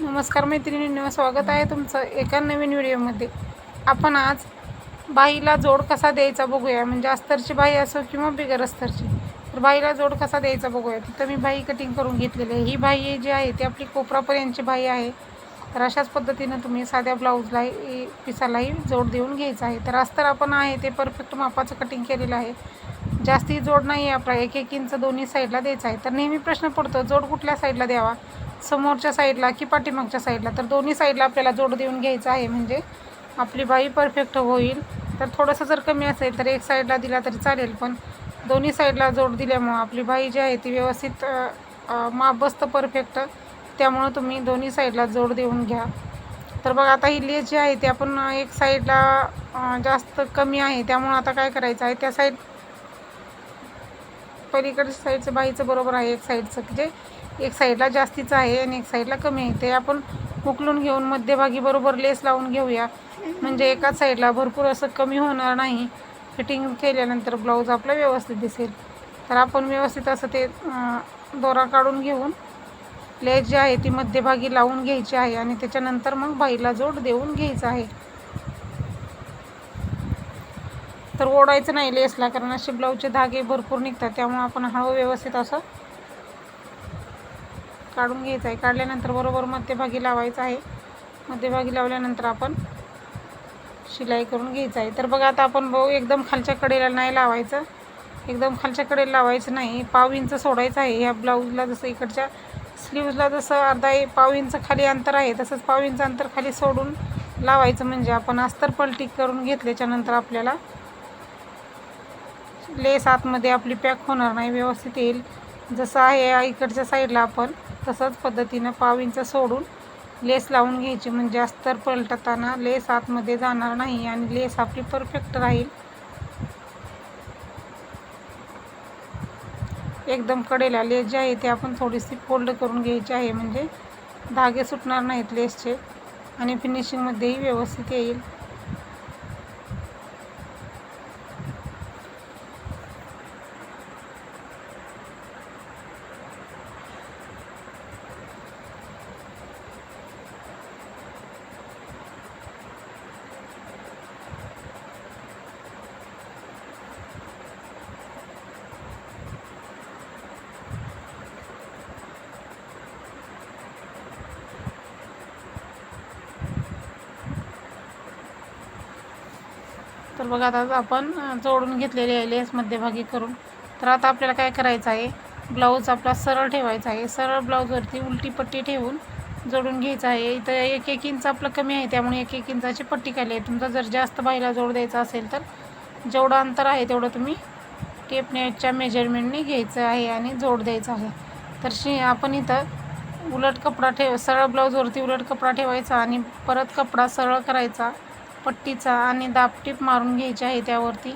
नमस्कार मैत्रिणींनो स्वागत आहे तुमचं एका नवीन व्हिडिओमध्ये. आपण आज बाईला जोड कसा द्यायचा बघूया. म्हणजे अस्तरची बाई असो किंवा बिगर अस्तरची. तर बाईला जोड कसा द्यायचा बघूया. तिथं मी बाई कटिंग करून घेतलेली आहे. ही बाई जी आहे ती आपली कोपरापर्यंतची बाई आहे. तर अशाच पद्धतीनं तुम्ही साध्या ब्लाऊजलाही पिसालाही जोड देऊन घ्यायचा आहे. तर अस्तर आपण आहे ते परफेक्ट मापाचं कटिंग केलेलं आहे. जास्ती जोड नाही आहे आपला. एक एक इंच दोन्ही साईडला द्यायचा आहे. तर नेहमी प्रश्न पडतो जोड कुठल्या साईडला द्यावा? समोरच्या साईडला की पाठीमागच्या साईडला? तर दोन्ही साईडला आपल्याला जोड देऊन घ्यायचं आहे. म्हणजे आपली बाई परफेक्ट होईल. तर थोडंसं जर कमी असेल तर एक साईडला दिला तरी चालेल. पण दोन्ही साईडला जोड दिल्यामुळं आपली बाई जी आहे ती व्यवस्थित माप बसतं परफेक्ट त्यामुळं तुम्ही दोन्ही साईडला जोड देऊन घ्या. तर बघा आता ही लेस जी आहे ती आपण एक साईडला जास्त कमी आहे. त्यामुळं आता काय करायचं आहे? त्या साईड पलीकडच्या साईडचं बाईचं बरोबर आहे एक साईडचं म्हणजे एक साईडला जास्तीचं आहे आणि एक साईडला कमी आहे. ते आपण उकलून घेऊन मध्यभागी बरोबर लेस लावून घेऊया. म्हणजे एकाच साईडला भरपूर असं कमी होणार नाही. फिटिंग केल्यानंतर ब्लाऊज आपला व्यवस्थित दिसेल. तर आपण व्यवस्थित असं ते दोरा काढून घेऊन लेस जी आहे ती मध्यभागी लावून घ्यायची आहे आणि त्याच्यानंतर मग बाईला जोड देऊन घ्यायचं आहे. तर ओढायचं नाही लेसला कारण असे ब्लाऊजचे धागे भरपूर निघतात त्यामुळे आपण हळू व्यवस्थित असं काढून घ्यायचं आहे. काढल्यानंतर बरोबर मध्यभागी लावायचं आहे. मध्यभागी लावल्यानंतर आपण शिलाई करून घ्यायचं आहे. तर बघा आता आपण भाऊ एकदम खालच्या कडेला नाही लावायचं. एकदम खालच्या कडेला लावायचं नाही. पाव इंच सोडायचं आहे. ह्या ब्लाऊजला जसं इकडच्या स्लीव्जला जसं अर्धा ए- पाव इंच खाली अंतर आहे तसंच पाव इंच अंतर खाली सोडून लावायचं म्हणजे आपण अस्तर पलटी करून घेतल्याच्यानंतर आपल्याला लेस आतमध्ये आपली पॅक होणार नाही व्यवस्थित येईल. जसं आहे इकडच्या साईडला आपण तसंच पद्धतीनं पाव इंच सोडून लेस लावून घ्यायची. म्हणजे अस्तर पलटताना लेस आतमध्ये जाणार नाही आणि लेस आपली परफेक्ट राहील. एकदम कडेला लेस जे आहे ते आपण थोडीशी फोल्ड करून घ्यायची आहे. म्हणजे धागे सुटणार नाहीत लेसचे आणि फिनिशिंगमध्येही व्यवस्थित येईल. तर बघा आता आपण जोडून घेतलेले आहे लेस मध्यभागी करून. तर आता आपल्याला काय करायचं आहे? ब्लाऊज आपला सरळ ठेवायचा आहे. सरळ ब्लाऊजवरती उलटी पट्टी ठेवून जोडून घ्यायचं आहे. इथं एक एक इंच आपलं कमी आहे त्यामुळे एक एक इंचाची पट्टी काढली आहे. तुमचा जर जास्त बाईला जोड द्यायचा असेल तर जेवढं अंतर आहे तेवढं तुम्ही टेपनेटच्या मेजरमेंटने घ्यायचं आहे आणि जोड द्यायचं आहे. तर शि आपण इथं उलट कपडा ठेव सरळ ब्लाऊजवरती उलट कपडा ठेवायचा आणि परत कपडा सरळ करायचा. पट्टीचा आणि दाबटीप मारून घ्यायची आहे त्यावरती.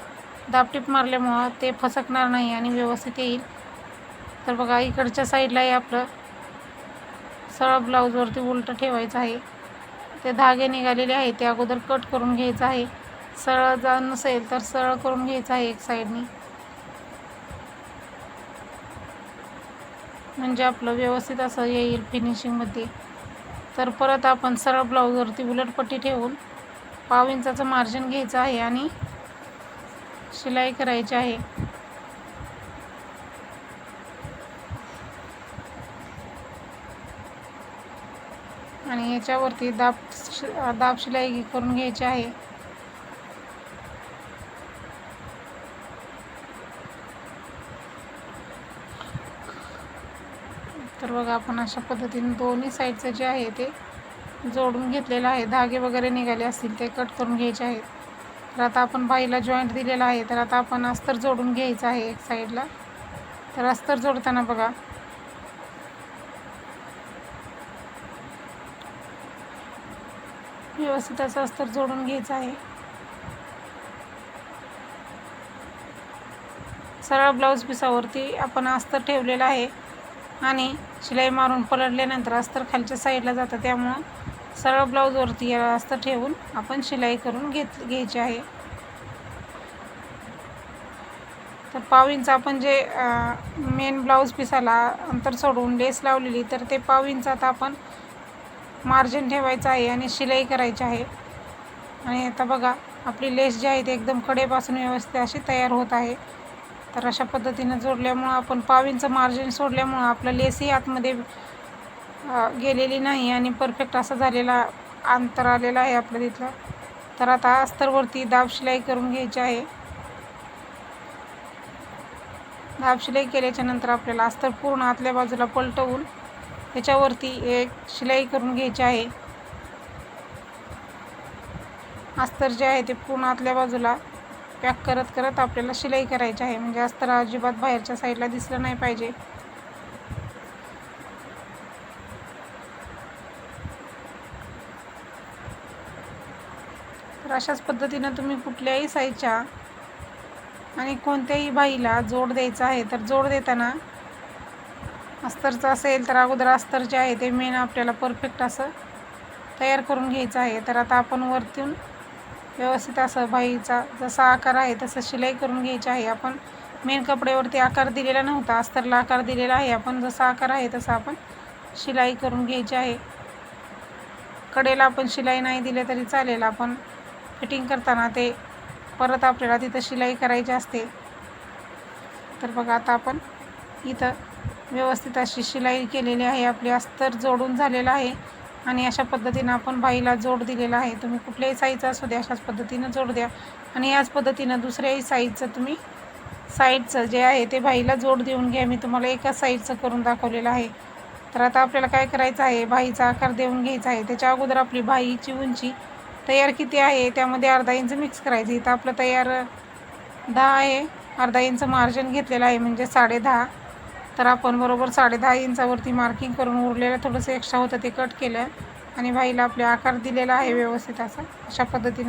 दाबटीप मारल्यामुळं ते फसकणार नाही आणि व्यवस्थित येईल. तर बघा इकडच्या साईडलाही आपलं सरळ ब्लाऊजवरती उलटं ठेवायचं आहे. ते धागे निघालेले आहे ते अगोदर कट करून घ्यायचं आहे. सरळ जर नसेल तर सरळ करून घ्यायचं आहे एक साईडनी. म्हणजे आपलं व्यवस्थित असं येईल फिनिशिंगमध्ये तर परत आपण सरळ ब्लाऊजवरती उलटपट्टी ठेवून पाव इंचाचं मार्जिन घ्यायचं आहे आणि शिलाई करायची आहे. आणि याच्यावरती दाब शि- दाब शिलाई करून घ्यायची आहे. तर बघा आपण अशा पद्धतीने दोन्ही साईडचं जे आहे ते जोडून घेतलेलं आहे. धागे वगैरे निघाले असतील ते कट करून घ्यायचे आहेत. तर आता आपण बाईला जॉईंट दिलेला आहे. तर आता आपण अस्तर जोडून घ्यायचं आहे एक साईडला तर अस्तर जोडताना बघा. व्यवस्थित असं अस्तर जोडून घ्यायचं आहे. सरळ ब्लाऊज पिसावरती आपण अस्तर ठेवलेलं आहे. आणि शिलाई मारून पलटल्यानंतर अस्तर खालच्या साईडला जातं. त्यामुळं सरळ ब्लाऊजवरती या ठेवून आपण शिलाई करून घेत घ्यायची आहे. तर पाव इंच आपण जे मेन ब्लाऊज पिसाला अंतर सोडून लेस लावलेली तर ते पाव इंचात आपण मार्जिन ठेवायचं आहे आणि शिलाई करायची आहे. आणि आता बघा आपली लेस जी आहे ती एकदम कडेपासून व्यवस्थित अशी तयार होत आहे. तर अशा पद्धतीनं जोडल्यामुळं आपण पावींचं मार्जिन सोडल्यामुळं आपलं लेसही आतमध्ये गेलेली नाही आणि परफेक्ट असा झालेला अंतर आलेला आहे आपलं तिथलं. तर आता अस्तरवरती दाब शिलाई करून घ्यायची आहे. दाब शिलाई केल्याच्यानंतर आपल्याला अस्तर पूर्ण आतल्या बाजूला पलटवून त्याच्यावरती एक शिलाई करून घ्यायची आहे. अस्तर जे आहे ते पूर्ण आतल्या बाजूला पॅक करत करत आपल्याला शिलाई करायची आहे. म्हणजे अस्तर अजिबात बाहेरच्या साईडला दिसलं नाही पाहिजे. तर अशाच पद्धतीनं तुम्ही कुठल्याही साईजच्या आणि कोणत्याही बाईला जोड द्यायचा आहे तर जोड देताना अस्तरचं असेल तर अगोदर अस्तर जे आहे ते मेन आपल्याला परफेक्ट असं तयार करून घ्यायचं आहे. तर आता आपण वरतून व्यवस्थित असं बाईचा जसा आकार आहे तसं शिलाई करून घ्यायची आहे. आपण मेन कपड्यावरती आकार दिलेला नव्हता अस्तरला आकार दिलेला आहे. आपण जसा आकार आहे तसा आपण शिलाई करून घ्यायची आहे. कडेला आपण शिलाई नाही दिले तरी चालेल. आपण फिटिंग करताना ते परत आपल्याला तिथं शिलाई करायची असते. तर बघा आता आपण इथं व्यवस्थित अशी शिलाई केलेली आहे. आपली अस्तर जोडून झालेलं आहे आणि अशा पद्धतीनं आपण बाईला जोड दिलेला आहे. तुम्ही कुठल्याही साईजचा असू द्या अशाच पद्धतीनं जोड द्या. आणि याच पद्धतीनं दुसऱ्याही साईजचं तुम्ही साईडचं जे आहे ते बाईला जोड देऊन घ्या. मी तुम्हाला एकाच साईडचं करून दाखवलेलं आहे. तर आता आपल्याला काय करायचं आहे? बाईचा आकार देऊन घ्यायचा आहे. त्याच्या अगोदर आपली बाईची उंची तयार किती आहे? त्यामध्ये अर्धा इंच मिक्स करायचं. इथं आपलं तयार दहा आहे. अर्धा इंच मार्जिन घेतलेलं आहे म्हणजे साडे दहा. तर आपण बरोबर साडे दहा इंचावरती मार्किंग करून उरलेलं थोडंसं एक्स्ट्रा होतं ते कट केलं. आणि बाईला आपले आकार दिलेला आहे व्यवस्थित असा. अशा पद्धतीने